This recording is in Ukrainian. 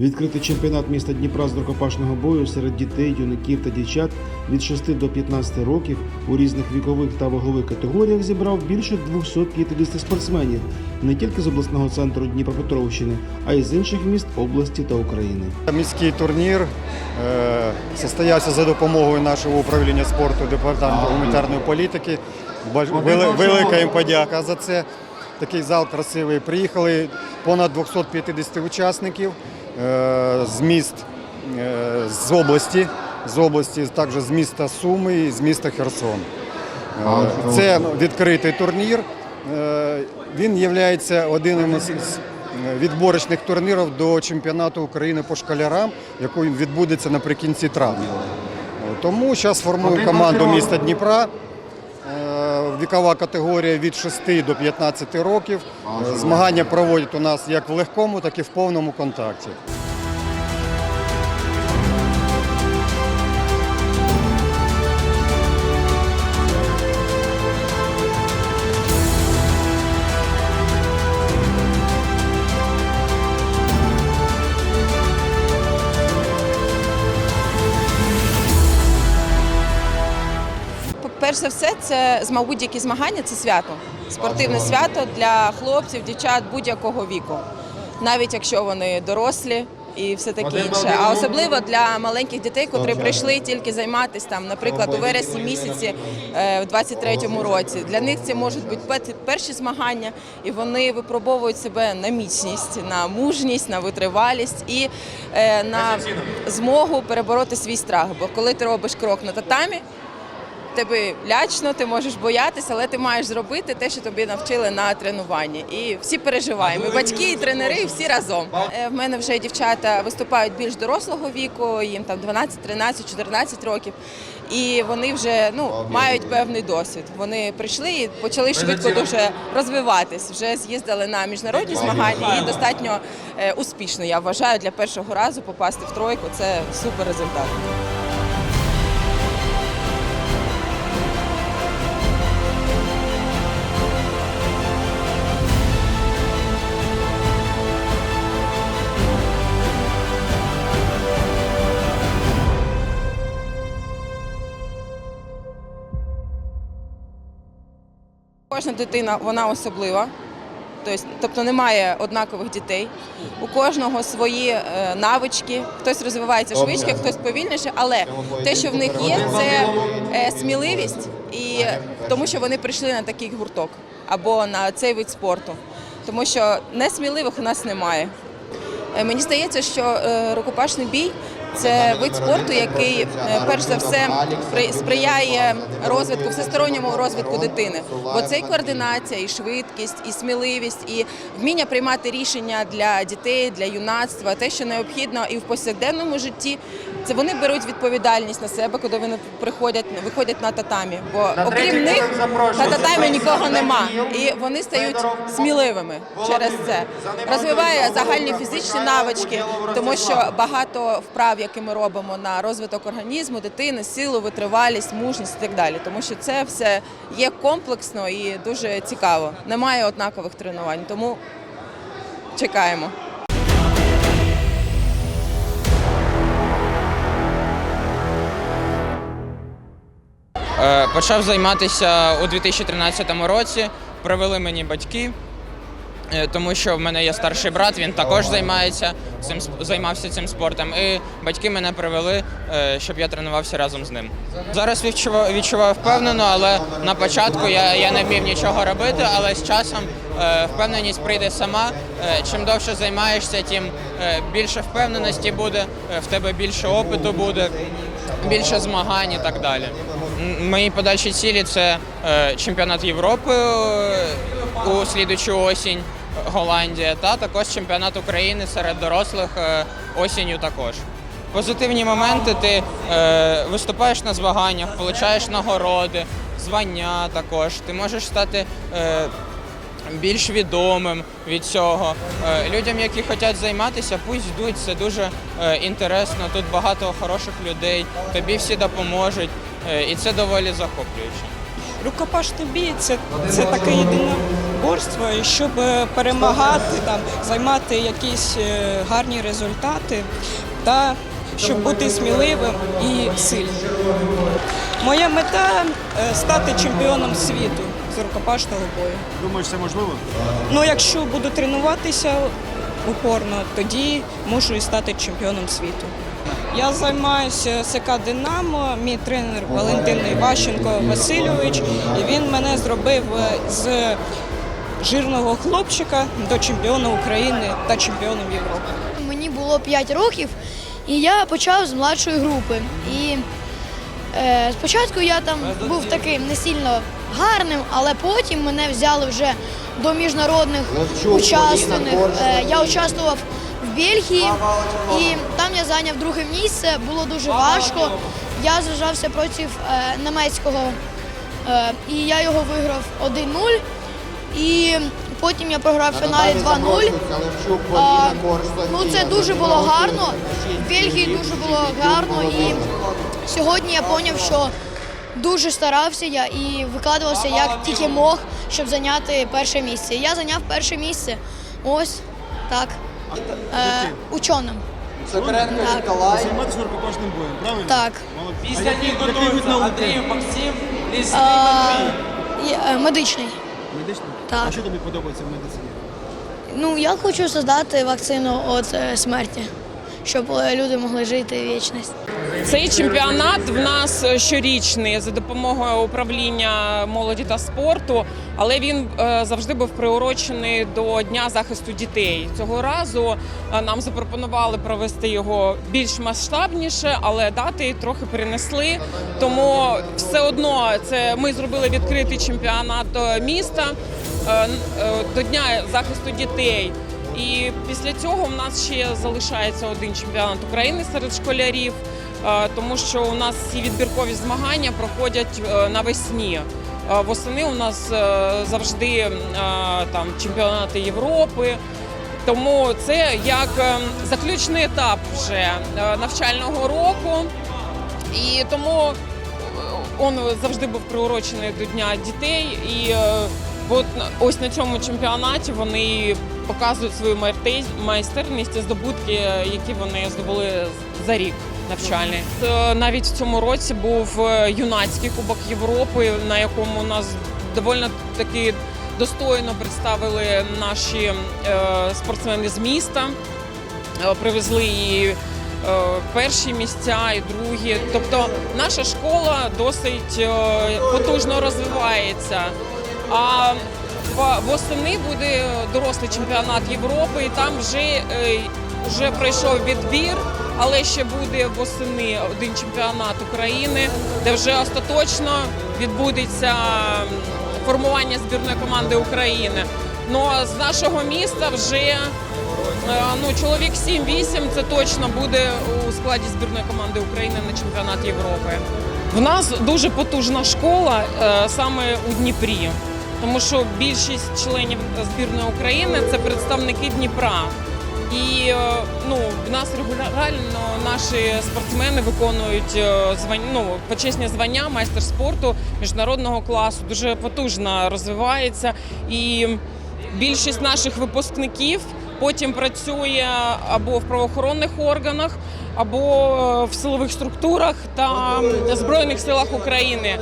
Відкритий чемпіонат міста Дніпра з рукопашного бою серед дітей, юнаків та дівчат від 6 до 15 років у різних вікових та вагових категоріях зібрав більше 250 спортсменів не тільки з обласного центру Дніпропетровщини, а й з інших міст області та України. Міський турнір е, состоявся за допомогою нашого управління спорту департаменту гуманітарної політики. Велика їм подяка за це. Такий зал красивий. Приїхали понад 250 учасників з міст е, з області, з області, також з міста Суми і з міста Херсон. Е, Це відкритий турнір. Е, Він є одним із із відборочних турнірів до чемпіонату України по школярам, який відбудеться наприкінці травня. Е, Тому зараз формую команду міста Дніпра. Е, Вікова категорія від 6 до 15 років. Е, Змагання проводять у нас як в легкому, так і в повному контакті. Перш за все, це будь-які змагання це свято. Спортивне свято для хлопців, дівчат будь-якого віку, навіть якщо вони дорослі і все таке інше. А особливо для маленьких дітей, котрі прийшли тільки займатися там, наприклад, у вересні місяці е, в 23-му році. Для них це можуть бути перші змагання, і вони випробовують себе на міцність, на мужність, на витривалість і е, на змогу перебороти свій страх. Бо коли ти робиш крок на татамі тебе лячно, ти можеш боятися, але ти маєш зробити те, що тобі навчили на тренуванні. І всі переживаємо. І батьки, і тренери, і всі разом. Е, В мене вже дівчата виступають більш дорослого віку, їм там 12, 13, 14 років. І вони вже ну мають певний досвід. Вони прийшли і почали швидко дуже розвиватись. Вже з'їздили на міжнародні змагання і достатньо е, успішно. Я вважаю для першого разу попасти в тройку. Це супер результат. Кожна дитина вона особлива. Тобто, тобто немає однакових дітей. У кожного свої е, навички. Хтось розвивається швидше, хтось повільніше, але те, що в них є, це е, сміливість, і тому що вони прийшли на такий гурток або на цей вид спорту. Тому що несміливих у нас немає. Е, Мені здається, що рукопашний бій це вид спорту, який е, перш за все спри- сприяє розвитку, всесторонньому розвитку дитини. Бо це і координація, і швидкість, і сміливість, і вміння приймати рішення для дітей, для юнацтва, те, що необхідно і в повсякденному житті. Це вони беруть відповідальність на себе, коли вони приходять, виходять на татамі. Бо окрім них на татамі нікого нема, і вони стають сміливими через це. Розвиває загальні фізичні навички, тому що багато вправ, які ми робимо на розвиток організму, дитини, силу, витривалість, мужність і так далі. Тому що це все є комплексно і дуже цікаво. Немає однакових тренувань, тому чекаємо. Почав займатися у 2013 році. Привели мені батьки, е, тому що в мене є старший брат, він також займається цим займався цим спортом. І батьки мене привели, е, щоб я тренувався разом з ним. Зараз відчуваю, відчуваю впевнено, але на початку я, я не вмів нічого робити, але з часом е, впевненість прийде сама. Е, Чим довше займаєшся, тим е, більше впевненості буде, е, в тебе більше опиту буде, більше змагань і так далі. Мої подальші цілі це е, чемпіонат Європи е, у слідучу осінь, Голландія, та також чемпіонат України серед дорослих е, осінню також. Позитивні моменти ти е, виступаєш на змаганнях, получаєш нагороди, звання також. Ти можеш стати більш відомим від цього. Е, Людям, які хочуть займатися, пусть йдуть. Це дуже е, інтересно. Тут багато хороших людей, тобі всі допоможуть, е, і це доволі захоплююче. Рукопашний бій це, це єдиноборства, і щоб перемагати, там, займати якісь гарні результати та щоб бути сміливим і сильним. Моя мета стати чемпіоном світу з рукопашного бою. Думаєш, це можливо? Ну, якщо буду тренуватися упорно, тоді можу і стати чемпіоном світу. Я займаюся СК Динамо. Мій тренер Валентин Іващенко Васильович. І він мене зробив е, з жирного хлопчика до чемпіона України та чемпіоном Європи. Мені було 5 років, і я почав з младшої групи. І е, спочатку я там був таким не сильно гарним, але потім мене взяли вже до міжнародних учасників. Е, я участвував в Бельгії, і там я зайняв друге місце. Було дуже важко. Я зважався проти е, німецького, е, і я його виграв 1-0. І потім я програв в фіналі 2-0. Ну це дуже було гарно. В Бельгії дуже було гарно. І сьогодні я зрозумів, що дуже старався я і викладувався як тільки мог, щоб зайняти перше місце. Я зайняв перше місце. Ось так. Е, ученим. Так, Займатися рукопашним боєм, правильно? так. Після них готуються Андрій, Максим, Е, і, е, медичний. Медичний? Так. А що тобі подобається в медицині? Ну, я хочу создати вакцину від е, смерті, щоб е, люди могли жити вічність. Цей чемпіонат в нас щорічний за допомогою управління молоді та спорту, але він е, завжди був приурочений до Дня захисту дітей. Цього разу е, нам запропонували провести його більш масштабніше, але дати трохи перенесли. Тому все одно це ми зробили відкритий чемпіонат е, міста до Дня захисту дітей. І після цього в нас ще залишається один чемпіонат України серед школярів, тому що у нас ці відбіркові змагання проходять е, навесні. Е, Восени у нас е, завжди е, там чемпіонати Європи. Тому це як е, заключний етап вже е, навчального року. І тому він завжди був приурочений до Дня дітей. І е, от ось на цьому чемпіонаті вони показують свою майсте- майстерність і здобутки, е, які вони здобули за рік навчальний. Е, Навіть в цьому році був е, юнацький кубок Європи, на якому нас доволі таки достойно представили наші е, спортсмени з міста. Привезли і перші місця, і другі. Тобто наша школа досить потужно розвивається. А восени буде дорослий чемпіонат Європи, і там вже, вже пройшов відбір, але ще буде восени один чемпіонат України, де вже остаточно відбудеться формування збірної команди України. Ну з нашого міста вже Е, Ну, чоловік 7-8 це точно буде у складі збірної команди України на чемпіонат Європи. В нас дуже потужна школа е, саме у Дніпрі, тому що більшість членів збірної України це представники Дніпра. І е, ну, в нас регулярно наші спортсмени виконують е, звань, ну, почесні звання майстер спорту міжнародного класу. Дуже потужно розвивається. І більшість наших випускників потім працює або в правоохоронних органах, або е, в силових структурах та Збройних силах України.